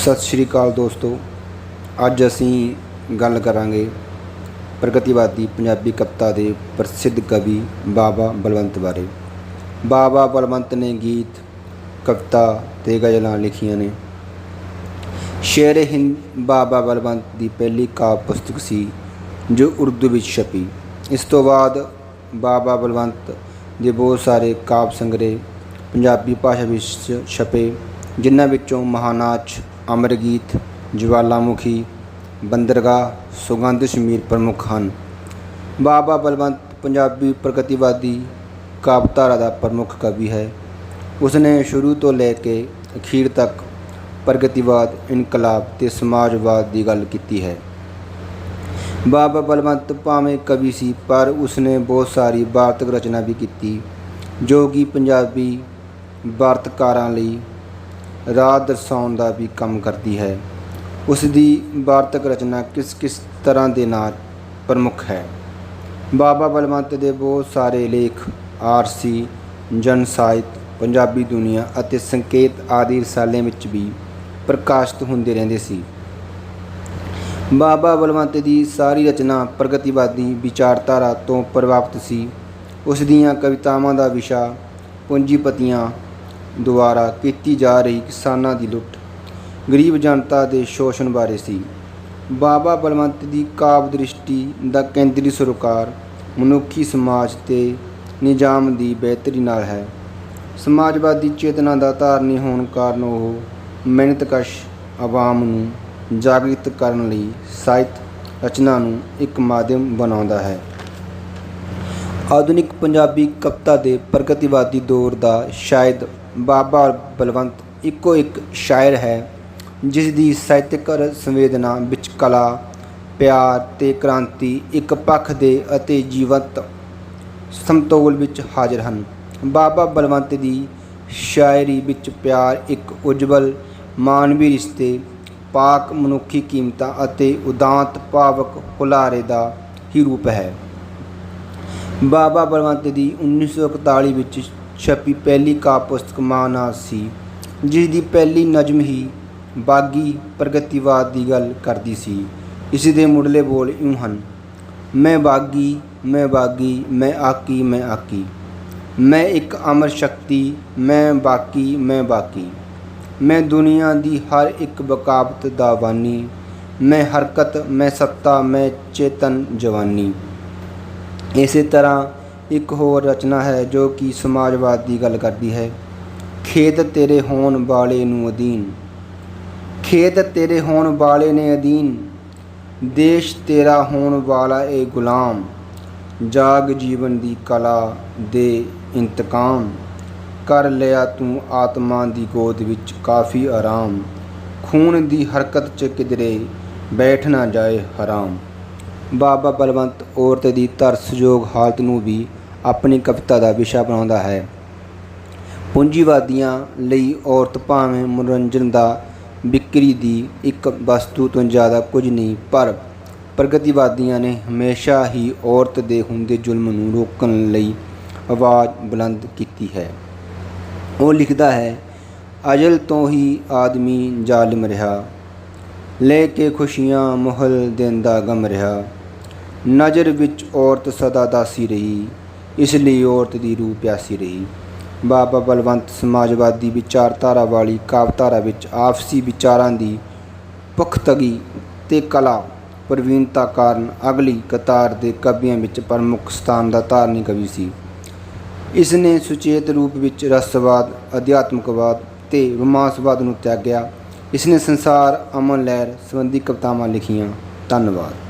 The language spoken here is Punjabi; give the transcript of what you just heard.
ਸਤਿ ਸ਼੍ਰੀ ਅਕਾਲ ਦੋਸਤੋ। ਅੱਜ ਅਸੀਂ ਗੱਲ ਕਰਾਂਗੇ ਪ੍ਰਗਤੀਵਾਦੀ ਪੰਜਾਬੀ ਕਵਿਤਾ ਦੇ ਪ੍ਰਸਿੱਧ ਕਵੀ ਬਾਬਾ ਬਲਵੰਤ ਬਾਰੇ। ਬਾਬਾ ਬਲਵੰਤ ਨੇ ਗੀਤ, ਕਵਿਤਾ ਤੇ ਗਜ਼ਲਾਂ ਲਿਖੀਆਂ ਨੇ। ਸ਼ੇਰ ਹਿੰਦ ਬਾਬਾ ਬਲਵੰਤ ਦੀ ਪਹਿਲੀ ਕਾਵਿ ਪੁਸਤਕ ਸੀ, ਜੋ ਉਰਦੂ ਵਿੱਚ ਛਪੀ। ਇਸ ਤੋਂ ਬਾਅਦ ਬਾਬਾ ਬਲਵੰਤ ਦੇ ਬਹੁਤ ਸਾਰੇ ਕਾਵਿ ਸੰਗ੍ਰਹਿ ਪੰਜਾਬੀ ਭਾਸ਼ਾ ਵਿੱਚ ਛਪੇ, ਜਿਨ੍ਹਾਂ ਵਿੱਚੋਂ ਮਹਾਨਾਚ ਅਮਰਗੀਤ, ਜਵਾਲਾਮੁਖੀ, ਬੰਦਰਗਾਹ, ਸੁਗੰਧ ਸ਼ਮੀਰ ਪ੍ਰਮੁੱਖ ਹਨ। ਬਾਬਾ ਬਲਵੰਤ ਪੰਜਾਬੀ ਪ੍ਰਗਤੀਵਾਦੀ ਕਾਵਿਧਾਰਾ ਦਾ ਪ੍ਰਮੁੱਖ ਕਵੀ ਹੈ। ਉਸਨੇ ਸ਼ੁਰੂ ਤੋਂ ਲੈ ਕੇ ਅਖੀਰ ਤੱਕ ਪ੍ਰਗਤੀਵਾਦ, ਇਨਕਲਾਬ ਤੇ ਸਮਾਜਵਾਦ ਦੀ ਗੱਲ ਕੀਤੀ ਹੈ। ਬਾਬਾ ਬਲਵੰਤ ਭਾਵੇਂ ਕਵੀ ਸੀ, ਪਰ ਉਸਨੇ ਬਹੁਤ ਸਾਰੀ ਵਾਰਤਕ ਰਚਨਾ ਵੀ ਕੀਤੀ, ਜੋ ਕਿ ਪੰਜਾਬੀ ਵਾਰਤਕਾਰਾਂ ਲਈ ਰਾਹ ਦਰਸਾਉਣ ਦਾ ਵੀ ਕੰਮ ਕਰਦੀ ਹੈ। ਉਸ ਦੀ ਵਾਰਤਕ ਰਚਨਾ ਕਿਸ ਕਿਸ ਤਰ੍ਹਾਂ ਦੇ ਨਾਲ ਪ੍ਰਮੁੱਖ ਹੈ? ਬਾਬਾ ਬਲਵੰਤ ਦੇ ਬਹੁਤ ਸਾਰੇ ਲੇਖ, ਆਰਸੀ, ਜਨ ਸਾਹਿਤ, ਪੰਜਾਬੀ ਦੁਨੀਆ ਅਤੇ ਸੰਕੇਤ ਆਦਿ ਰਸਾਲੇ ਵਿੱਚ ਵੀ ਪ੍ਰਕਾਸ਼ਿਤ ਹੁੰਦੇ ਰਹਿੰਦੇ ਸੀ। ਬਾਬਾ ਬਲਵੰਤ ਦੀ ਸਾਰੀ ਰਚਨਾ ਪ੍ਰਗਤੀਵਾਦੀ ਵਿਚਾਰਧਾਰਾ ਤੋਂ ਪ੍ਰਭਾਵਿਤ ਸੀ। ਉਸ ਦੀਆਂ ਕਵਿਤਾਵਾਂ ਦਾ ਵਿਸ਼ਾ, ਪੂੰਜੀਪਤੀਆਂ ਦੁਆਰਾ ਕੀਤੀ ਜਾ ਰਹੀ ਕਿਸਾਨਾਂ ਦੀ ਲੁੱਟ। ਗਰੀਬ ਜਨਤਾ ਦੇ ਸ਼ੋਸ਼ਣ ਬਾਰੇ ਸੀ। ਬਾਬਾ ਬਲਵੰਤ ਦੀ ਕਾਵਿ ਦ੍ਰਿਸ਼ਟੀ ਦਾ ਕੇਂਦਰੀ ਸਰਕਾਰ ਮਨੁੱਖੀ ਸਮਾਜ ਤੇ ਨਿਜ਼ਾਮ ਦੀ ਬਿਹਤਰੀ ਨਾਲ ਹੈ। ਸਮਾਜਵਾਦੀ ਚੇਤਨਾ ਦਾ ਧਾਰਨੀ ਹੋਣ ਕਾਰਨ ਉਹ ਮਿਹਨਤਕਸ਼ ਆਵਾਮ ਨੂੰ ਜਾਗਰਿਤ ਕਰਨ ਲਈ ਸਾਹਿਤ ਰਚਨਾ ਨੂੰ ਇੱਕ ਮਾਧਿਅਮ ਬਣਾਉਂਦਾ ਹੈ। ਆਧੁਨਿਕ ਪੰਜਾਬੀ ਕਵਿਤਾ ਦੇ ਪ੍ਰਗਤੀਵਾਦੀ ਦੌਰ ਦਾ ਸ਼ਾਇਦ ਬਾਬਾ ਬਲਵੰਤ ਇੱਕੋ ਇੱਕ ਸ਼ਾਇਰ ਹੈ, ਜਿਸ ਦੀ ਸਾਹਿਤਕ ਸੰਵੇਦਨਾ ਵਿੱਚ ਕਲਾ, ਪਿਆਰ ਤੇ ਕ੍ਰਾਂਤੀ ਇੱਕ ਪੱਖ ਦੇ ਅਤੇ ਜੀਵਤ ਸਮਤੋਲ ਵਿੱਚ ਹਾਜ਼ਰ ਹਨ। ਬਾਬਾ ਬਲਵੰਤ ਦੀ ਸ਼ਾਇਰੀ ਵਿੱਚ ਪਿਆਰ ਇੱਕ ਉਜਵਲ ਮਾਨਵੀ ਰਿਸ਼ਤੇ, ਪਾਕ ਮਨੁੱਖੀ ਕੀਮਤਾਂ ਅਤੇ ਉਦਾਂਤ ਭਾਵਕ ਹੁਲਾਰੇ ਦਾ ਹੀ ਰੂਪ ਹੈ। ਬਾਬਾ ਬਲਵੰਤ ਦੀ 1941 ਵਿੱਚ ਛਪੀ ਪਹਿਲੀ ਕਾਵਿ ਪੁਸਤਕ ਮਾਨਾਸ ਸੀ ਜਿਸ ਦੀ ਪਹਿਲੀ ਨਜ਼ਮ ਹੀ ਬਾਗੀ ਪ੍ਰਗਤੀਵਾਦ ਦੀ ਗੱਲ ਕਰਦੀ ਸੀ। ਇਸ ਦੇ ਮੁੱਢਲੇ ਬੋਲ ਇਉਂ ਹਨ, ਮੈਂ ਬਾਗੀ ਮੈਂ ਬਾਗੀ, ਮੈਂ ਆਕੀ ਮੈਂ ਆਕੀ। ਮੈਂ ਇੱਕ ਅਮਰ ਸ਼ਕਤੀ, ਮੈਂ ਬਾਕੀ ਮੈਂ ਬਾਕੀ। ਮੈਂ ਦੁਨੀਆ ਦੀ ਹਰ ਇੱਕ ਬਕਾਵਤ ਦਾ ਬਾਨੀ ਮੈਂ ਹਰਕਤ, ਮੈਂ ਸੱਤਾ, ਮੈਂ ਚੇਤਨ ਜਵਾਨੀ। ਇਸੇ ਤਰ੍ਹਾਂ ਇੱਕ ਹੋਰ ਰਚਨਾ ਹੈ ਜੋ ਕਿ ਸਮਾਜਵਾਦ ਦੀ ਗੱਲ ਕਰਦੀ ਹੈ। ਖੇਤ ਤੇਰੇ ਹੋਣ ਵਾਲੇ ਨੂੰ ਅਧੀਨ। ਖੇਤ ਤੇਰੇ ਹੋਣ ਵਾਲੇ ਨੇ ਅਧੀਨ। ਦੇਸ਼ ਤੇਰਾ ਹੋਣ ਵਾਲਾ ਏ ਗੁਲਾਮ। ਜਾਗ ਜੀਵਨ ਦੀ ਕਲਾ ਦੇ ਇੰਤਕਾਮ। ਕਰ ਲਿਆ ਤੂੰ ਆਤਮਾ ਦੀ ਗੋਦ ਵਿੱਚ ਕਾਫੀ ਆਰਾਮ। ਖੂਨ ਦੀ ਹਰਕਤ ਚ ਕਿਧਰੇ ਬੈਠ ਨਾ ਜਾਏ ਹਰਾਮ। ਬਾਬਾ ਬਲਵੰਤ ਔਰਤ ਦੀ ਤਰਸਯੋਗ ਹਾਲਤ ਨੂੰ ਵੀ ਆਪਣੀ ਕਵਿਤਾ ਦਾ ਵਿਸ਼ਾ ਬਣਾਉਂਦਾ ਹੈ। ਪੂੰਜੀਵਾਦੀਆਂ ਲਈ ਔਰਤ ਭਾਵੇਂ ਮਨੋਰੰਜਨ ਦਾ ਵਿਕਰੀ ਦੀ ਇੱਕ ਵਸਤੂ ਤੋਂ ਜ਼ਿਆਦਾ ਕੁਝ ਨਹੀਂ, ਪਰ ਪ੍ਰਗਤੀਵਾਦੀਆਂ ਨੇ ਹਮੇਸ਼ਾ ਹੀ ਔਰਤ ਦੇ ਹੁੰਦੇ ਜ਼ੁਲਮ ਨੂੰ ਰੋਕਣ ਲਈ ਆਵਾਜ਼ ਬੁਲੰਦ ਕੀਤੀ ਹੈ। ਉਹ ਲਿਖਦਾ ਹੈ, ਅਜਲ ਤੋਂ ਹੀ ਆਦਮੀ ਜ਼ਾਲਮ ਰਿਹਾ, ਲੈ ਕੇ ਖੁਸ਼ੀਆਂ ਮੁਹਲ ਦਿੰਦਾ ਗਮ ਰਿਹਾ। ਨਜ਼ਰ ਵਿੱਚ ਔਰਤ ਸਦਾ ਦਾਸੀ ਰਹੀ ਇਸ ਲਈ ਔਰਤ ਦੀ ਰੂਹ ਪਿਆਸੀ ਰਹੀ। ਬਾਬਾ ਬਲਵੰਤ ਸਮਾਜਵਾਦੀ ਵਿਚਾਰਧਾਰਾ ਵਾਲੀ ਕਾਵਿਧਾਰਾ ਵਿੱਚ ਆਪਸੀ ਵਿਚਾਰਾਂ ਦੀ ਪੁਖਤਗੀ ਤੇ ਕਲਾ ਪ੍ਰਵੀਨਤਾ ਕਾਰਨ ਅਗਲੀ ਕਤਾਰ ਦੇ ਕਵੀਆਂ ਵਿੱਚ ਪ੍ਰਮੁੱਖ ਸਥਾਨ ਦਾ ਧਾਰਨੀ ਕਵੀ ਸੀ। ਇਸ ਨੇ ਸੁਚੇਤ ਰੂਪ ਵਿੱਚ ਰਸਵਾਦ ਅਧਿਆਤਮਕਵਾਦ ਤੇ ਰੋਮਾਂਸਵਾਦ ਨੂੰ ਤਿਆਗਿਆ। ਇਸ ਨੇ ਸੰਸਾਰ, ਅਮਨ, ਲਹਿਰ ਸੰਬੰਧੀ ਕਵਿਤਾਵਾਂ ਲਿਖੀਆਂ। ਧੰਨਵਾਦ।